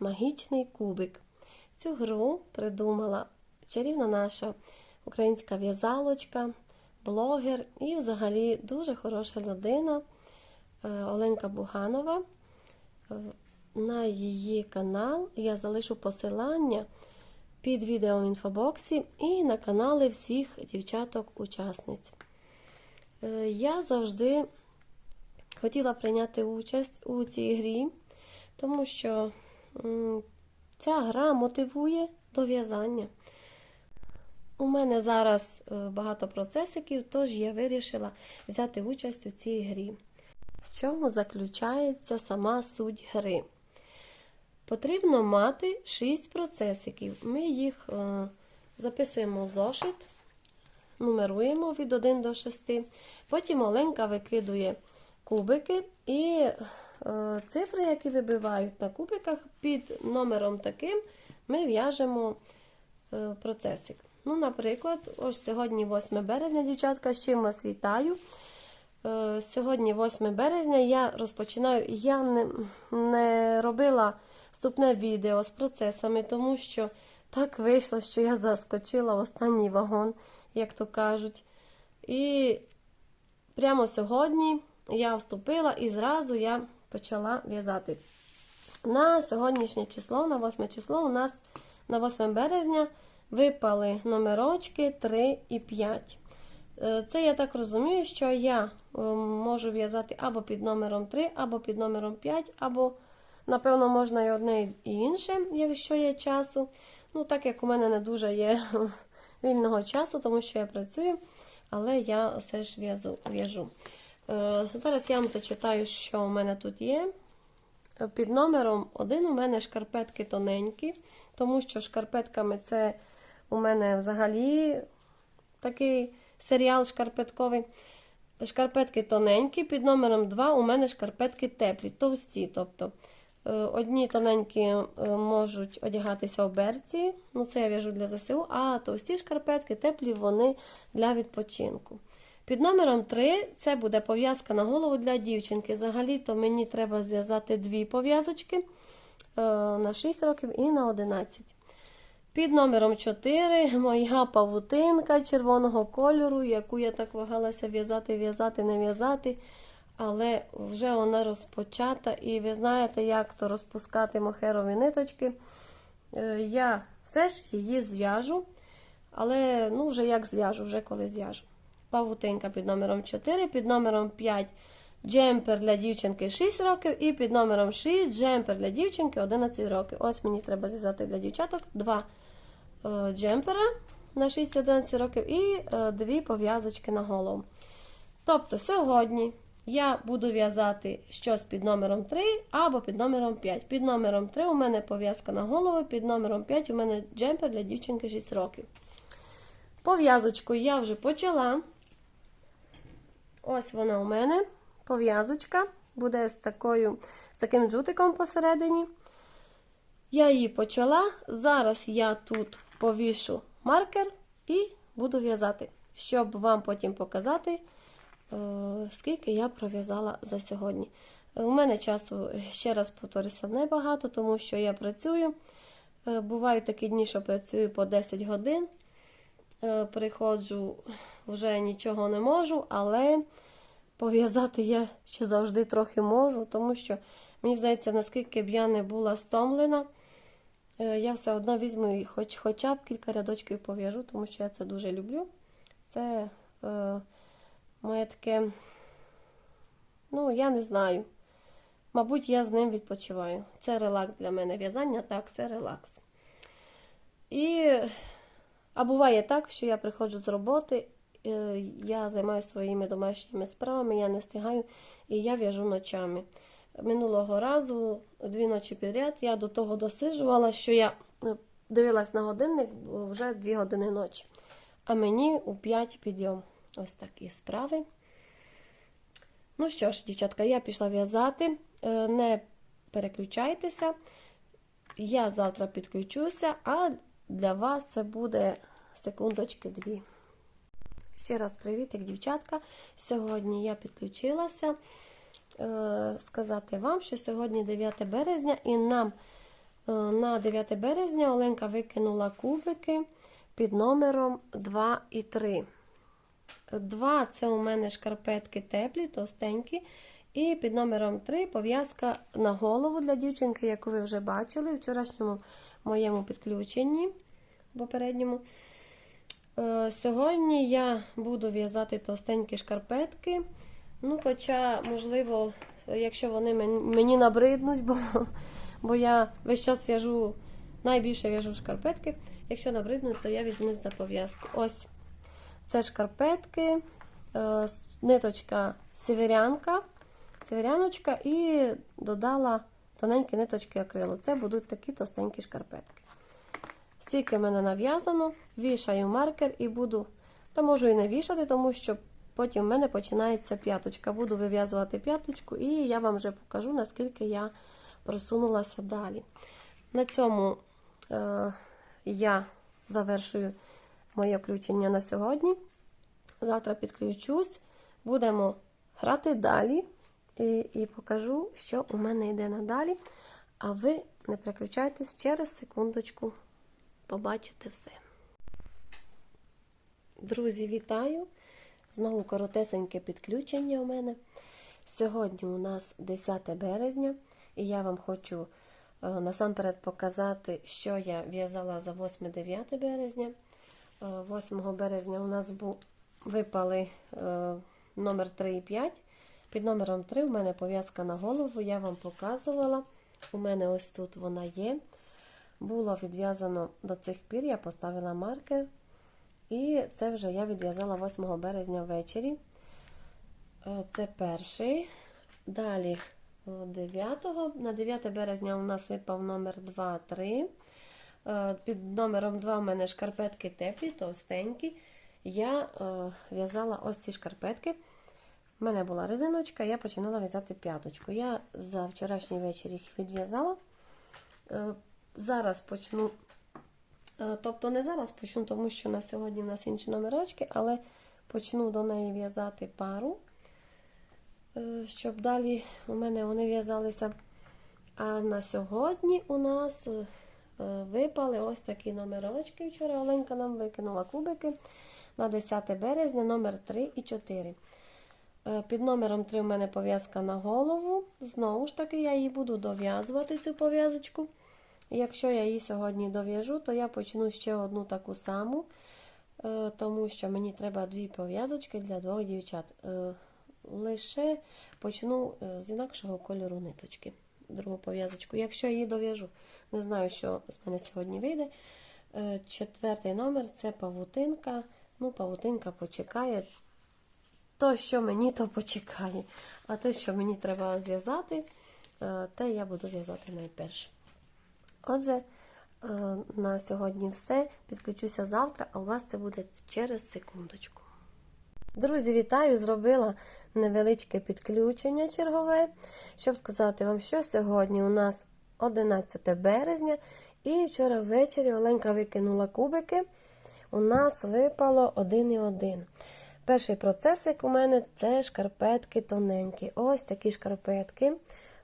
Магічний кубик. Цю гру придумала чарівна наша українська в'язалочка, блогер і взагалі дуже хороша людина е, Оленка Буганова. Е, на її канал я залишу посилання під відео в інфобоксі і на канали всіх дівчаток-учасниць. Е, Я завжди хотіла прийняти участь у цій грі, тому що ця гра мотивує до в'язання. У мене зараз е, багато процесиків, тож я вирішила взяти участь у цій грі. В чому заключається сама суть гри? Потрібно мати 6 процесиків. Ми їх е, записуємо в зошит, нумеруємо від 1 до 6. Потім Оленка викидує кубики і цифри, які вибивають на кубиках, під номером таким ми в'яжемо е, процесик. Ну, Наприклад, ось сьогодні 8 березня, дівчатка, з чим вас вітаю. Е, Сьогодні 8 березня я розпочинаю, я не, не робила вступне відео з процесами, тому що так вийшло, що я заскочила в останній вагон, як то кажуть. І прямо сьогодні я вступила і зразу я почала в'язати. На сьогоднішнє число, на 8 число, у нас на 8 березня випали номерочки 3 і 5. Е, Це я так розумію, що я е, можу в'язати або під номером 3, або під номером 5, або, напевно, можна і одне і інше, якщо є часу. Ну, так як у мене не дуже є вільного часу, тому що я працюю, але я все ж в'яжу. Е, Зараз я вам зачитаю, що у мене тут є. Під номером 1 у мене шкарпетки тоненькі, тому що шкарпетками це у мене взагалі такий серіал шкарпетковий. Шкарпетки тоненькі, під номером 2 у мене шкарпетки теплі, товсті. Тобто е, Одні тоненькі е, можуть одягатися в берці, ну це я в'яжу для ЗСУ, а товсті шкарпетки теплі вони для відпочинку. Під номером 3 це буде пов'язка на голову для дівчинки. Взагалі-то мені треба зв'язати дві пов'язочки е, на 6 років і на 11. Під номером 4 моя павутинка червоного кольору, яку я так вагалася в'язати, в'язати, не в'язати. Але вже вона розпочата, і ви знаєте, як то розпускати мохерові ниточки. Е, Я все ж її зв'яжу. Але ну, вже як зв'яжу, вже коли зв'яжу. Павутинка під номером 4, під номером 5 джемпер для дівчинки 6 років, і під номером 6 джемпер для дівчинки 11 років. Ось мені треба зв'язати для дівчаток два е, джемпера на 6-11 років і е, дві пов'язочки на голову. Тобто, сьогодні я буду в'язати щось під номером 3 або під номером 5. Під номером 3 у мене пов'язка на голову, під номером 5 у мене джемпер для дівчинки 6 років. Пов'язочку я вже почала. Ось вона у мене. Пов'язочка буде з такою, з таким джутиком посередині. Я її почала. Зараз я тут повішу маркер і буду в'язати, щоб вам потім показати, е, скільки я пров'язала за сьогодні. Е, У мене часу, ще раз повторюся, небагато, тому що я працюю. Е, Бувають такі дні, що працюю по 10 годин. Е, Приходжу, вже нічого не можу, але пов'язати я ще завжди трохи можу, тому що, мені здається, наскільки б я не була стомлена, е, я все одно візьму і хоч, хоча б кілька рядочків пов'яжу, тому що я це дуже люблю. Це е, моє таке, ну, я не знаю. Мабуть, я з ним відпочиваю. Це релакс для мене. В'язання, так, це релакс. І а буває так, що я приходжу з роботи, е, я займаюся своїми домашніми справами, я не встигаю і я в'яжу ночами. минулого разу, дві ночі підряд, я до того досиджувала, що я е, дивилась на годинник, вже дві години ночі. А мені у 5 підйом. Ось такі справи. Ну що ж, дівчатка, я пішла в'язати. Е, Не переключайтеся. Я завтра підключуся, а для вас це буде секундочки дві. Ще раз привіт, дівчатка. Сьогодні я підключилася. Е, сказати вам, що сьогодні 9 березня, і нам е, на 9 березня Оленка викинула кубики під номером 2 і 3. 2 це у мене шкарпетки теплі, товстенькі. І під номером 3 пов'язка на голову для дівчинки, яку ви вже бачили в вчорашньому моєму підключенні попередньому. Е, Сьогодні я буду в'язати товстенькі шкарпетки. Ну, хоча, можливо, якщо вони мені набриднуть, бо, бо я весь час в'яжу, найбільше в'яжу шкарпетки. Якщо набриднуть, то я візьмусь за пов'язку. Ось це шкарпетки, е, ниточка северянка, северяночка і додала тоненькі ниточки акрилу. Це будуть такі товстенькі шкарпетки. Стільки в мене нав'язано, вішаю маркер і буду, та можу і не вішати, тому що потім в мене починається п'яточка. Буду вив'язувати п'яточку, і я вам вже покажу, наскільки я просунулася далі. На цьому е, я завершую моє включення на сьогодні. Завтра підключусь, будемо грати далі і, і покажу, що у мене йде надалі. А ви не переключайтесь через секундочку побачите все. Друзі, вітаю! Знову коротесеньке підключення у мене. Сьогодні у нас 10 березня, і я вам хочу е, насамперед показати, що я в'язала за 8-9 березня. Е, 8 березня у нас бу- випали е, номер 3 і 5. Під номером 3 у мене пов'язка на голову, я вам показувала. У мене ось тут вона є. Було відв'язано до цих пір, я поставила маркер. І це вже я відв'язала 8 березня ввечері. Е, Це перший. Далі о, 9. На 9 березня у нас випав номер 2, 3. Е, Під номером 2 у мене шкарпетки теплі, товстенькі. Я е, в'язала ось ці шкарпетки. У мене була резиночка, я починала в'язати п'яточку. Я за вчорашній вечір їх відв'язала. Е, Зараз почну, е, тобто не зараз почну, тому що на сьогодні у нас інші номерочки, але почну до неї в'язати пару, е, щоб далі у мене вони в'язалися. А на сьогодні у нас випали ось такі номерочки. Вчора Оленка нам викинула кубики на 10 березня, номер 3 і 4. Е, Під номером 3 у мене пов'язка на голову. Знову ж таки, я її буду дов'язувати цю пов'язочку. Якщо я її сьогодні дов'яжу, то я почну ще одну таку саму, е, тому що мені треба дві пов'язочки для двох дівчат. Е, Лише почну з інакшого кольору ниточки. Другу пов'язочку. Якщо я її дов'яжу, не знаю, що з мене сьогодні вийде. Четвертий номер це павутинка. Ну, павутинка почекає. То, що мені, то почекає. А те, що мені треба зв'язати, е, те я буду в'язати найперше. Отже, е, на сьогодні все. Підключуся завтра, а у вас це буде через секундочку. Друзі, вітаю! Зробила невеличке підключення чергове, щоб сказати вам, що сьогодні у нас 11 березня, і вчора ввечері Оленка викинула кубики. У нас випало 1 і 1. Перший процесик у мене це шкарпетки тоненькі. Ось такі шкарпетки.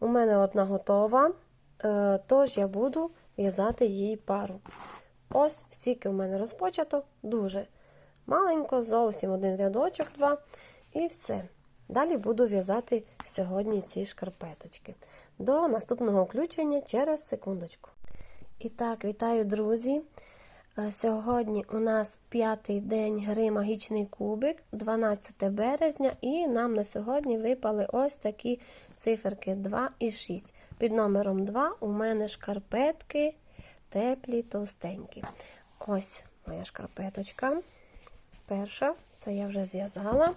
У мене одна готова. Е, Тож я буду в'язати їй пару. Ось стільки у мене розпочато, дуже маленько, зовсім один рядочок, два, і все. Далі буду в'язати сьогодні ці шкарпеточки. До наступного включення через секундочку. І так, вітаю, друзі! Е, Сьогодні у нас п'ятий день гри Магічний кубик, 12 березня, і нам на сьогодні випали ось такі циферки 2 і 6. Під номером 2 у мене шкарпетки теплі, товстенькі. Ось моя шкарпеточка. Перша, це я вже зв'язала.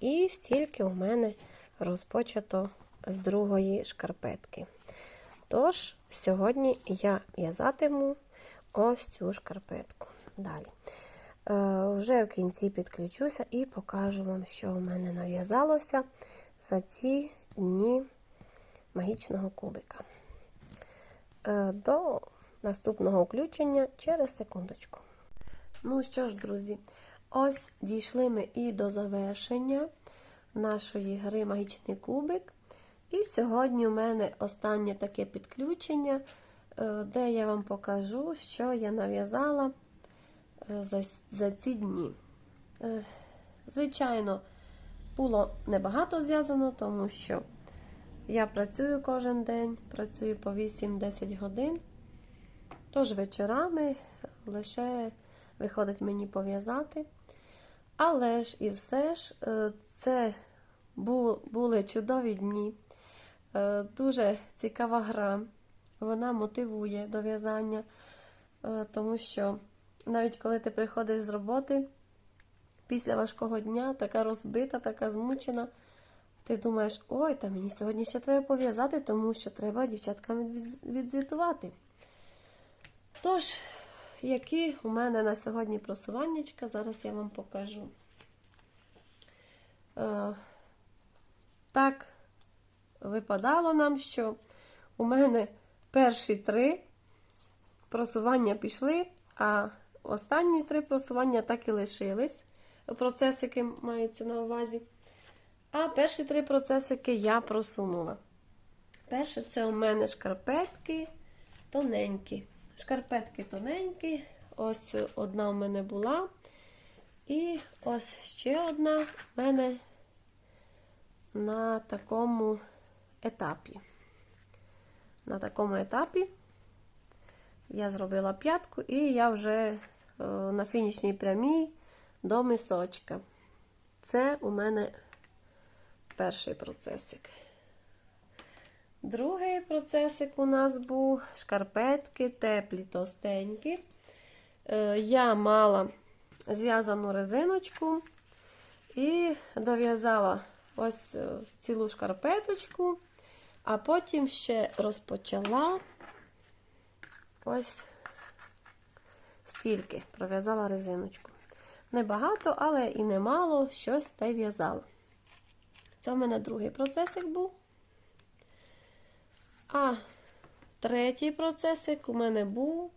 І стільки у мене розпочато з другої шкарпетки. Тож, сьогодні я в'язатиму ось цю шкарпетку. Далі. Е, вже в кінці підключуся і покажу вам, що в мене нав'язалося за ці дні магічного кубика. Е, до наступного включення через секундочку. Ну що ж, друзі, ось дійшли ми і до завершення нашої гри Магічний кубик. І сьогодні у мене останнє таке підключення, де я вам покажу, що я нав'язала е, за, за ці дні. Е, Звичайно, було небагато зв'язано, тому що я працюю кожен день, працюю по 8-10 годин. Тож вечорами лише виходить мені пов'язати. Але ж і все ж, е, це були чудові дні. Е, Дуже цікава гра. Вона мотивує до в'язання, е, тому що навіть коли ти приходиш з роботи після важкого дня, така розбита, така змучена, ти думаєш, ой, та мені сьогодні ще треба пов'язати, тому що треба дівчаткам відзвітувати. Тож, які у мене на сьогодні просуваннячка, зараз я вам покажу. Е, так, випадало нам, що у мене перші три просування пішли, а останні три просування так і лишились. Процесики маються на увазі. А перші три процесики я просунула. Перше, це у мене шкарпетки тоненькі. Шкарпетки тоненькі. Ось одна у мене була. І ось ще одна в мене на такому етапі. На такому етапі я зробила п'ятку, і я вже е, на фінішній прямій до мисочка. Це у мене перший процесик. Другий процесик у нас був шкарпетки, теплі, товстенькі. Е, я мала зв'язану резиночку і дов'язала ось е, цілу шкарпеточку, а потім ще розпочала ось стільки пров'язала резиночку. Небагато, але і немало щось та в'язала. Це в мене другий процесик був. А третій процесик у мене був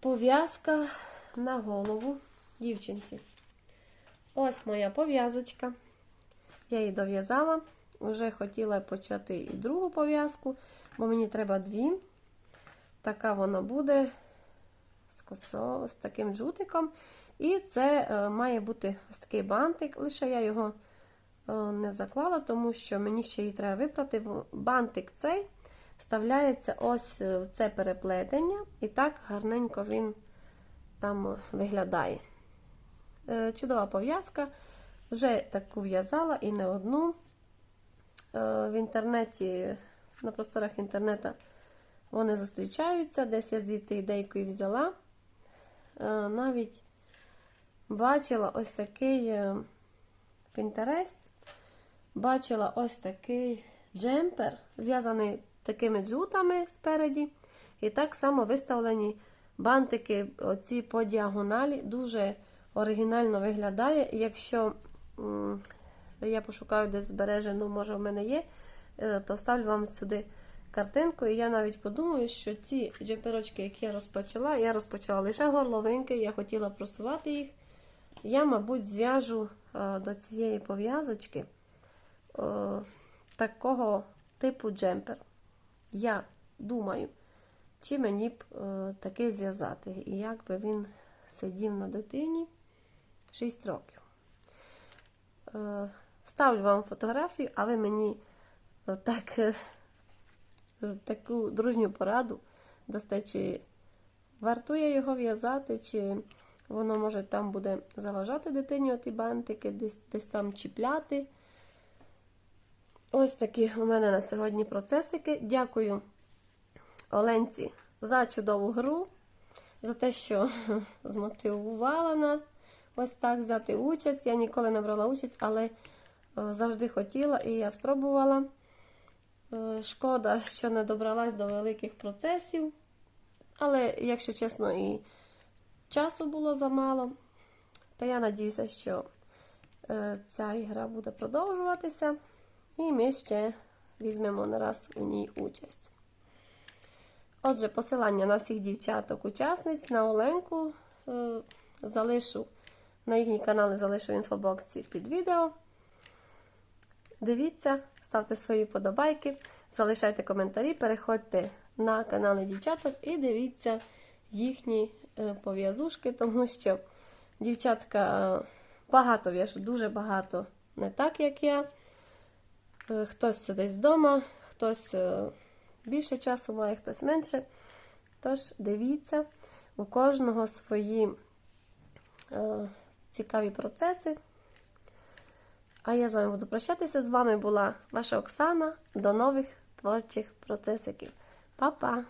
пов'язка на голову дівчинці. Ось моя пов'язочка. Я її дов'язала. Вже хотіла почати і другу пов'язку, бо мені треба дві. Така вона буде з косо, з таким жутиком. І це е, має бути ось такий бантик, лише я його е, не заклала, тому що мені ще її треба випрати. Бантик цей вставляється ось в це переплетення, і так гарненько він там виглядає. Е, чудова пов'язка. Вже таку в'язала і не одну. Е, в інтернеті, на просторах інтернету вони зустрічаються. Десь я звідти ідейку і взяла. Е, навіть бачила ось такий Pinterest, бачила ось такий джемпер, зв'язаний такими джутами спереді. І так само виставлені бантики оці по діагоналі. Дуже оригінально виглядає. Якщо я пошукаю десь збережену, може в мене є, е, то ставлю вам сюди картинку. І я навіть подумаю, що ці джемперочки, які я розпочала, я розпочала лише горловинки, я хотіла просувати їх. Я, мабуть, зв'яжу е, до цієї пов'язочки е, такого типу джемпер. Я думаю, чи мені б такий зв'язати. І як би він сидів на дитині. 6 років. Е, ставлю вам фотографію, а ви мені е, так, е, таку дружню пораду дасте, чи вартує його в'язати, чи воно може там буде заважати дитині оті бантики, десь, десь там чіпляти. Ось такі у мене на сьогодні процесики. Дякую Оленці за чудову гру, за те, що змотивувала нас ось так взяти участь. Я ніколи не брала участь, але Е, Завжди хотіла і я спробувала. Е, Шкода, що не добралась до великих процесів. Але, якщо чесно, і часу було замало, то я надіюся, що е, ця ігра буде продовжуватися, і ми ще візьмемо не раз у ній участь. Отже, посилання на всіх дівчаток-учасниць на Оленку е, залишу на їхні канали залишу в інфобоксі під відео. Дивіться, ставте свої подобайки, залишайте коментарі, переходьте на канали дівчаток і дивіться їхні е, пов'язушки, тому що дівчатка е, багато в'яжуть, дуже багато, не так, як я. Е, Хтось сидить вдома, хтось більше часу має, хтось менше. Тож дивіться, у кожного свої цікаві процеси. А я з вами буду прощатися. З вами була ваша Оксана. До нових творчих процесиків. Па-па!